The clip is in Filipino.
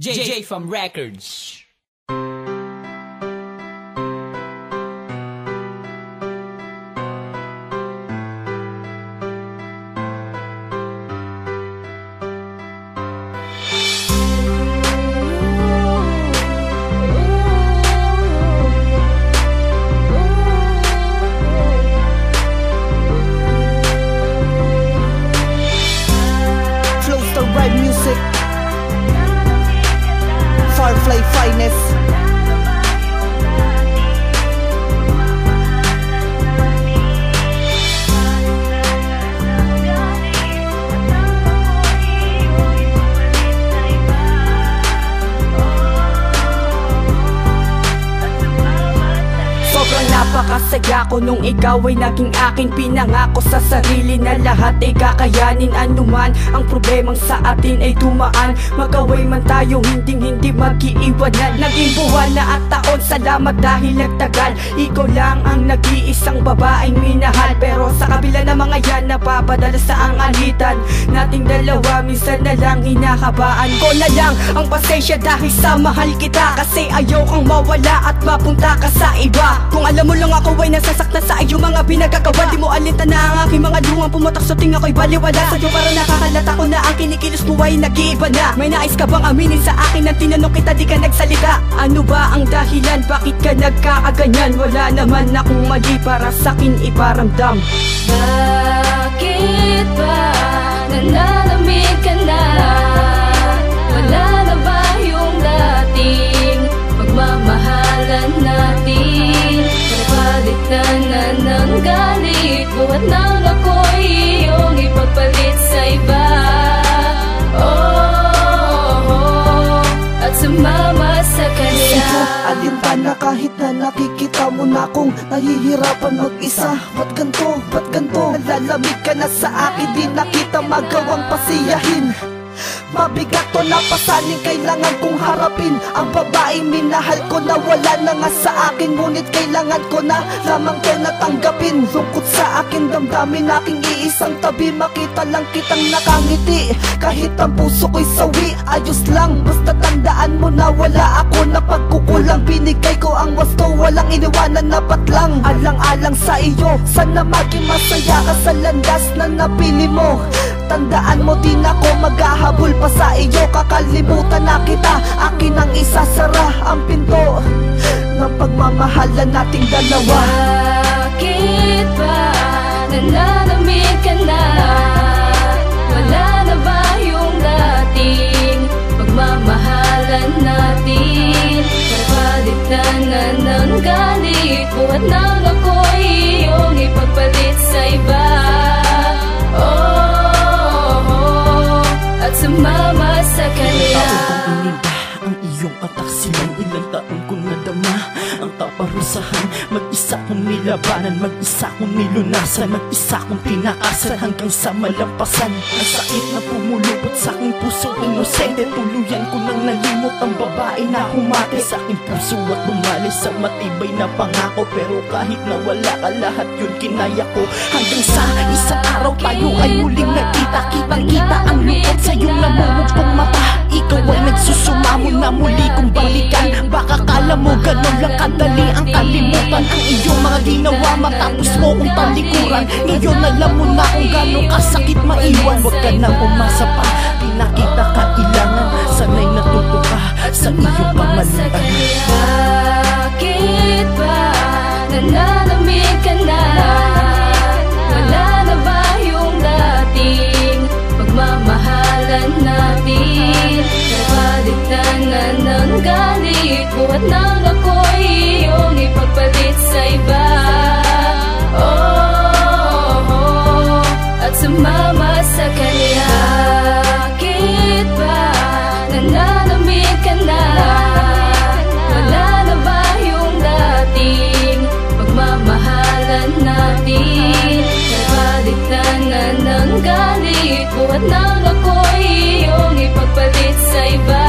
JJ from Records. kindness. Napakasaya ko nung ikaw ay naging akin Pinangako sa sarili na lahat ay kakayanin. Anuman ang problemang sa atin ay tumaan Magaway man tayo hindi hindi mag-iiwanan Naging buwan na at taon salamat dahil nagtagal. Ikaw lang ang nag-iisang babaeng minahal. Pero sa kabila ng mga yan napapadala sa ang alitan Nating dalawa minsan na lang hinakabaan ko na lang ang pasensya dahil sa mahal kita. Kasi ayaw kang mawala at mapunta ka sa iba. Kung alam mo lang ako ay nasasaktan sa iyong mga pinagkakawan Di mo alita na ang aking mga luwang pumatak sa tinga ko'y baliwala Sa'yo para nakakalata ko na ang kinikilos mo ay nag-iiba na. May nais ka bang aminin sa akin ang tinanong kita di ka nagsalita? Ano ba ang dahilan? Bakit ka nagkakaganyan Wala naman akong mali para sa'kin iparamdam. Bakit ba Alintana kahit na nakikita mo na akong Nahihirapan mag-isa. Ba't ganto, ba't ganto? Nalalamig ka na sa akin Di na kita magawang pasiyahin Mabigat to na pasaling kailangan kong harapin. Ang babaeng minahal ko na wala na nga sa akin Ngunit kailangan ko na lamang to natanggapin. Lungkot sa akin damdamin aking iisang tabi. Makita lang kitang nakangiti Kahit ang puso ko'y sawi. Ayos lang basta tandaan mo na wala ako na pagkukulang. Binigay ko ang wasto walang iniwanan na lang Alang-alang sa iyo. Sana maging masaya ka sa landas na napili mo Tandaan mo din ako maghahabol pa sa iyo. Kakalimutan na kita Akin ang isasara. Ang pinto Ng pagmamahalan nating dalawa. Bakit ba nananamig ka na? Wala na ba yung dating pagmamahalan natin? Napaligtan na ng galit Buhat nang ako'y iyong ipagpalit sa iba. Oh, at sumama sa ininda ang iyong ataksilan Ilang taon kong nadama ang kaparusahan Mag-isa kong nilabanan, mag-isa kong nilunasan Mag-isa kong tinaasan hanggang sa malampasan. Ang sakit na pumulupot sa aking puso inosente. Tuluyan ko nang nalimot ang babae na humate. Sa aking puso at bumali sa matibay na pangako. Pero kahit nawala ka lahat yun kinaya ko. Hanggang sa isang araw tayo ay muling nagkita Kala mo ganun lang kadali ang kalimutan Ang iyong mga ginawa. Matapos mo kong talikuran Ngayon alam mo na kung gano'ng kasakit maiwan. Huwag ka nang umasa pa, di na kita kailangan Sana'y natuto ka sa iyong kamalian Bakit ba nananamig At nang ako'y iyong ipagpalit sa iba